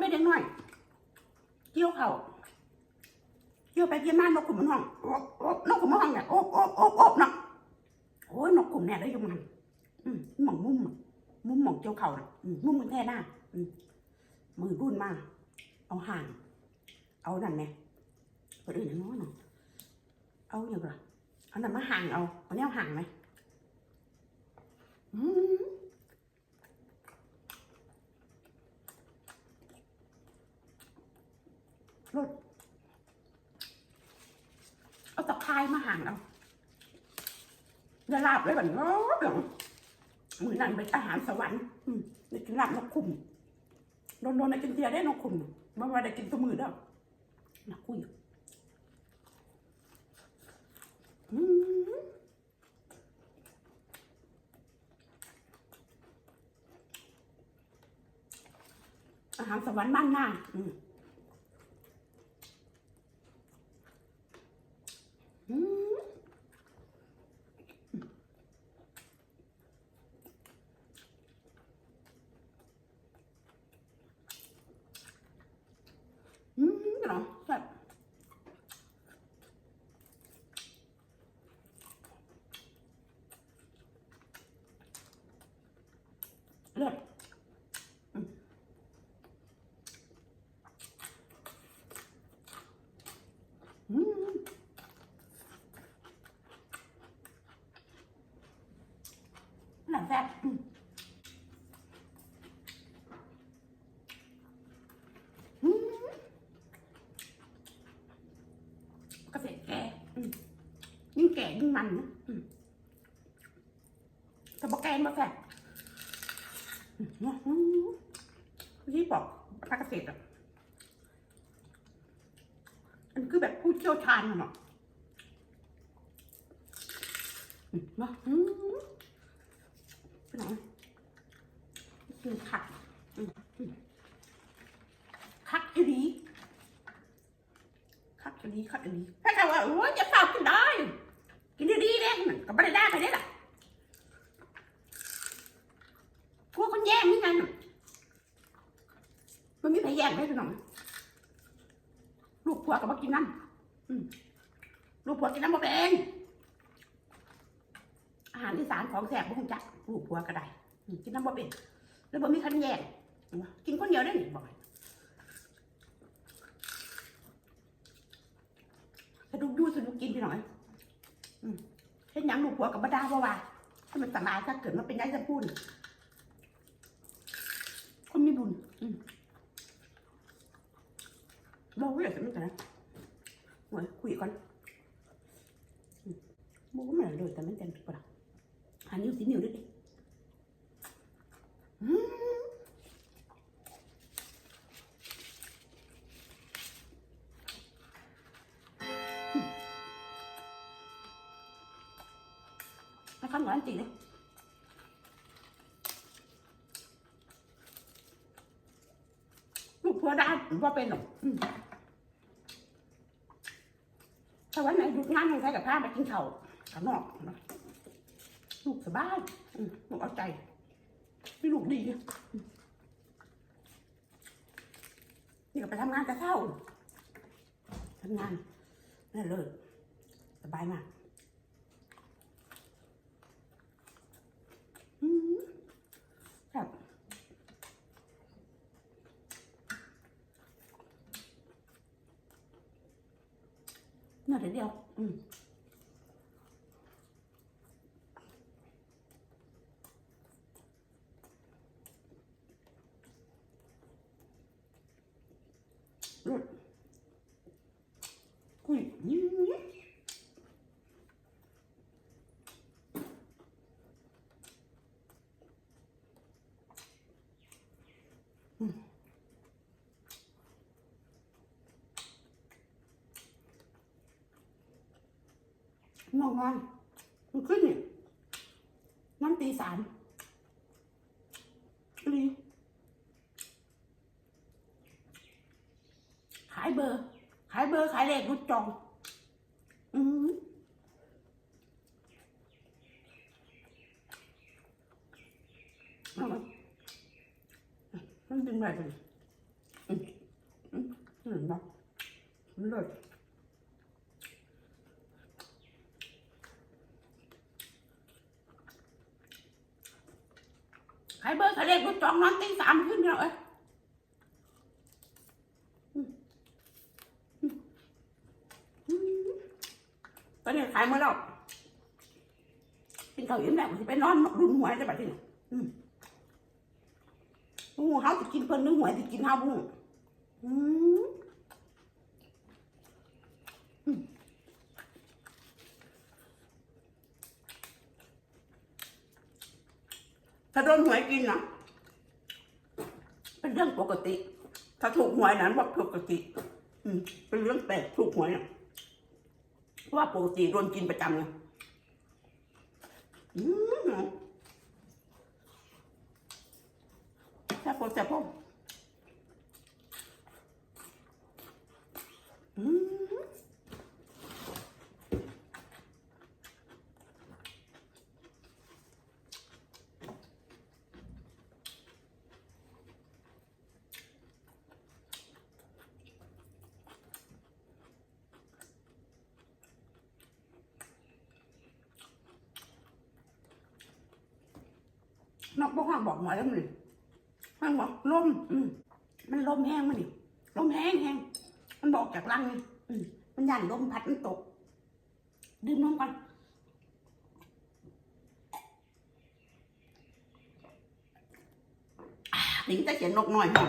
ไปเด็กหน้อยเกี่ยวเขาเกี่ยวไปเกี่ยวมานกขุมมันห้องโอ๊ะโอ๊ะนกขุมมันห้องเนี่ยโอ๊ะโอ๊ะโอ๊ะโอ๊ะเนาะโอ้ยนกขุมเนี่ยได้ยังไงหม่องมุมมุมหม่องเกี่ยวเขาน่ะมมุมมันแท้หน้ามือรุ่นมากเอาห่าง เอานั่นไงคนอื่นย่งน้อยเนาะเอาอย่างไรเอานั่นมาห่างเอาเอาแนวห่างไหมอืม รถเอาตะไคร้มาห่างเอาอย่าลาบเลยแบบนี้หมือนั่นเป็นอาหารสวรรค์อืมได้กินลาบนกขุมโดนโดนๆได้กินเตียได้นกขุมเมื่อวานได้กินตัวมือเด้อนักคุยอืมอาหารสวรรค์บ้านหน้าอืม อืมอืมเนาะ แบบเลือดอืมอืมหนังแซ่บอืมอืมเกษตรแก่ยิ่งแก่ยิ่งมันนะแต่บอกแกงมาแซ่บที่บอกภาคเกษตรอะมันคือแบบผู้เชี่ยวชาญเนาะอืมมาอืม ไปไหนกินขัดอืมอืมคัดอีดีคัดอีดีคัดอีดีถ้เขาว่าโอ้ยจะเฝ้ากินได้กินดีๆเนี่ยมันก็ไม่ได้ได้ไปได้หรอกพวกคนแย่งนี่กันมันมีใครแย่งได้พี่น้องลูกผัวกับมากินน้ำอืมลูกผัวกินน้ำบ่เป็น อาหารอีสานของแสบบุ้งจักลูกผัวก็ได้กินน้ำบ่เป็นแล้วบ่มีคันแยกกินคนเดียวได้หนิบ่อยสะดุกยู่สดุกกินไปหน่อยเช่นยังหลูกผัวกับบ้าดาวว่าถ้ามันสบายถ้าเกิดมันเป็นยายจะพูดคนมีบุญเราไม่อยากจะม่นแต่ละหวยคุยก่อนบุกมาเลยแต่ไม่เต็มปะ นิ้วสีนิ้วด้วยดิมาฟังหวานจริงเลยลูกทัวได้ว่าเป็นหรอกถ้าวันไหนหยุดงานให้ใช้กับผ้ามากินเข่าข้างนอก ลูกสบายลูกเอาใจพี่ลูกดีนี่ก็ไปทำงานแต่เช้าทำงานนั่นเลย สบายมากอืมครับน่าเดียวอืม รสกุยยิ้มงองอนมันขึ้นเนี่ยน้ำตีสามรีขายเบอร์ ขายเบอร์ขายเลขรุดจอง อืมมันดึงแบบนี้อืมเลิศใครเบอร์ทะเลกูจองนอนตีสามขึ้นแล้วเอ้ยอืมอืมอืม ตอนนี้ขายหมาแล้วกินเขาวอิ่มแล้วสิไปนอนรุนหัวได้บัดนี้อืมหูเฮาสิกินเพิ่นนึงหัวสิกินเฮาบุ้งอืมถ้าโดนหวยกินนะเป็นเรื่องปกติ ถ้าถูกหวยนั้นว่าปกติ อืมเป็นเรื่องแปลกถูกหวยนะ เพราะว่าปกติโดนกินประจำไงอืมแซ่บปแซ่บปอืม นอกบ้านบอกหมอแล้วมันมันบอกลมอืมมันลมแห้งมันนี่ลมแห้งแห้งมันบอกจากรังนี่อืมมันยันลมพัดมันตกดื่มน้ำกันอ่าถึงจะเสียงนกหน้อยห้อง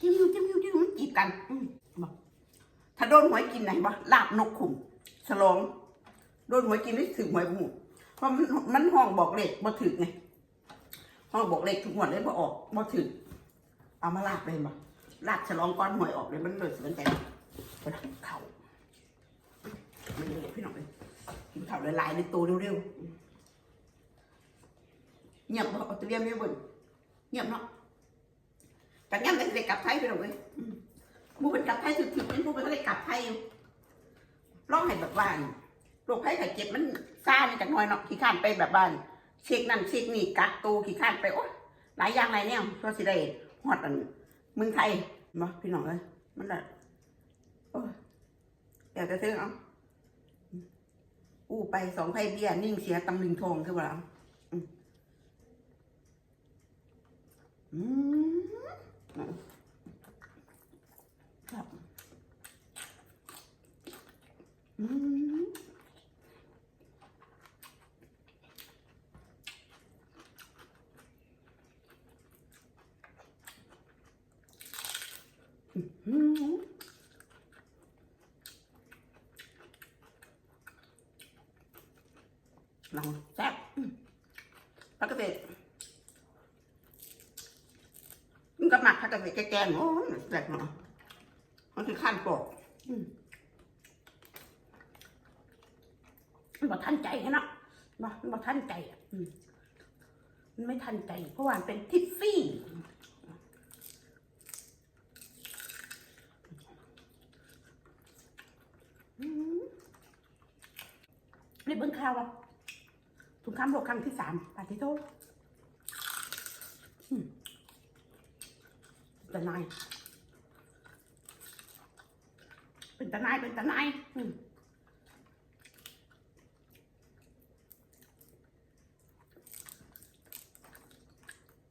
จิ้มอยู่จิ้มยูจิ้มมันจีบกันอืมบอกถ้าโดนหวยกินไหนบ่ลาบนกขุมฉลองโดนหวยกินได้ถึงหวยหมูเพราะมันมันห้องบอกเลขบ่ถึกไง ห้องบอกเลขทุกงวดเลยบ่ออกบ่ถึงเอามาลาดเลยบ่ลาดฉลองก้อนหวยออกเลยมันเลยสนใจไปนะเข่าไม่เลยพี่น้องเลยกินเข่าละลายในตัวเร็วๆเงียบบ่เอาตัวเรียมเรียบเบิ่งเงียบเนาะแต่งั้นเลยได้กลับไทยไปหรอกเว้ยมูเป็นกลับไทยถึกๆเป็นผู้เป็นก็ได้กลับไทยอยู่ร้องให้แบบว่าโรคภัยไข้เจ็บมันซ่านี่จักหน่อยเนาะขี้ข้านไปแบบบ้าน เช็คนั่นเช็คนี่กักตัวขี้ข้านไปโอ้หลายอย่างหลายแนวก็สิได้ฮอดอันเมืองไทยมาพี่น้องเอ้ยมันละโอ้ยอยากจะซื้อเอาอู้ไปสองไพ่เบี้ยนิ่งเสียตำลึงทองคือว่าล่ะอืมอืมครับอืม อืม ลองแซ่บผักกระเตดมันก็หมักผักกระเตดแกงโอ้แซ่บเนาะมันคือขั้นปอกอืมมันบอกทันใจเนะมันบอกทันใจมันไม่ทันใจเพราะว่ามันเป็นทิฟฟี่ อืมรีบเบิ้งข่าวอะ สงครามโลกครั้งที่สามปาติโตอืมเป็นตานายเป็นตานายเป็นตานาย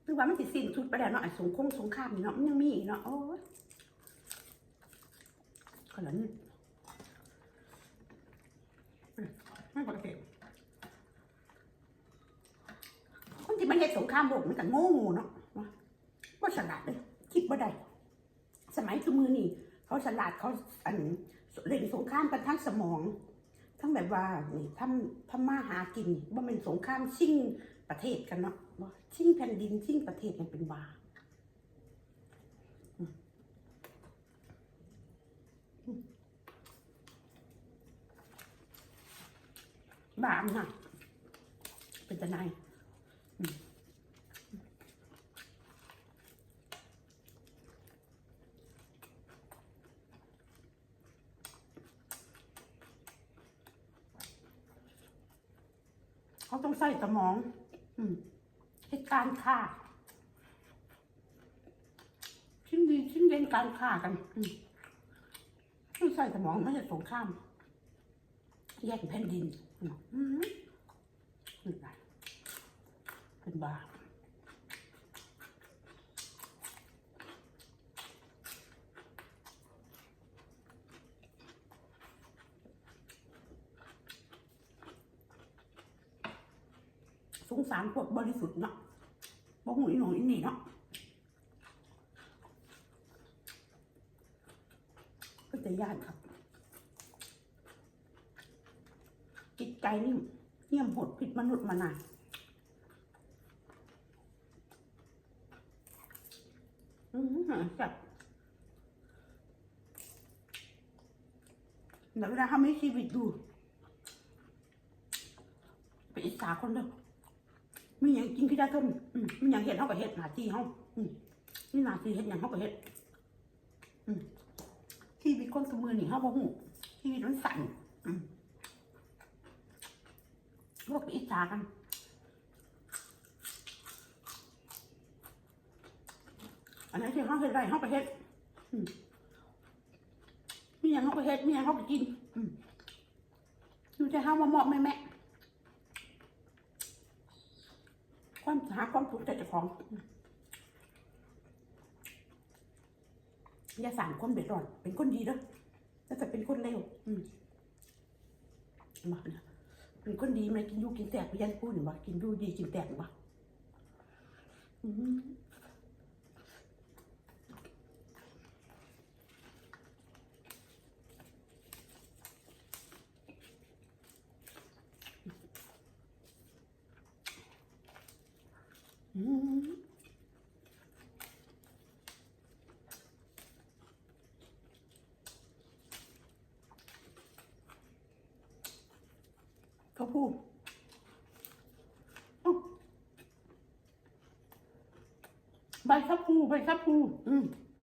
คือว่ามันสิสิ้นสุดไปแล้วเนาะไอ้สงครามสงครามเนาะมันยังมีเนาะโอ้ยขนาดนี้ไม่ปกติคน ที่มันเห็นสงครามโลกมันก็โง่เนาะว่าฉลาดเลยคิดว่าได้สมัยคือมือนี่เขาฉลาดเขาอันเล่นสงครามกันทั้งสมอง ทั้งแบบว่านี่ทำทำมาหากินว่าเป็นสงครามชิงประเทศกันเนาะว่าชิงแผ่นดินชิงประเทศกันเป็นบาอืมอืมบาอำนาจเป็นทนายอืมเขาต้องใส่สมอง อืมเหตุการณ์ฆ่าชิ้นดีชิ้นเด่น การฆ่ากันอืใส่สมองไม่ใช่สงครามแยกแผ่นดินอืมเป็นบ้าปสงสารพวกบริสุทธิ์เนาะบ่หูอีหนงอีนี่เนาะก็จะ ยากครับจิตใจนี่เยี่ยมโหดผิดมนุษย์มานานอืมจับเดี๋ยวเวลาทำให้ชีวิตดูไปอิจฉาคนเด้อมีอย่างกินก็ได้ต้มอืมมีอย่างเห็ดเขาก็เห็ดหนาทีเขานี่หนาทีเห็ดอย่างเขาก็เห็ด อืม ชีวิตคนสมือนี่เขาบ่หูชีวิตมันสั่นอืมพวกอิจฉากันอันนั้นที่เขาเฮ็ดไรเขาไปเฮ็ดอืมมีอย่างเขาไปเฮ็ดมีอย่างเขาไปกินอืมดูจะห้ามมาเหมาะแม่แม่ความหาความถูกใจเจ้าของ อย่าสั่งคนเดือดร้อน เป็นคนดีเด้อแล้วจะเป็นคนเลวอืมมาเนี่ยเป็นคนดีไหมกินยูกินแตกไปยันพูดหรือว่ากินยูดีกินแตกหรือว่าอืมอืม เขาพูดใบชะพูใบชะพูอืม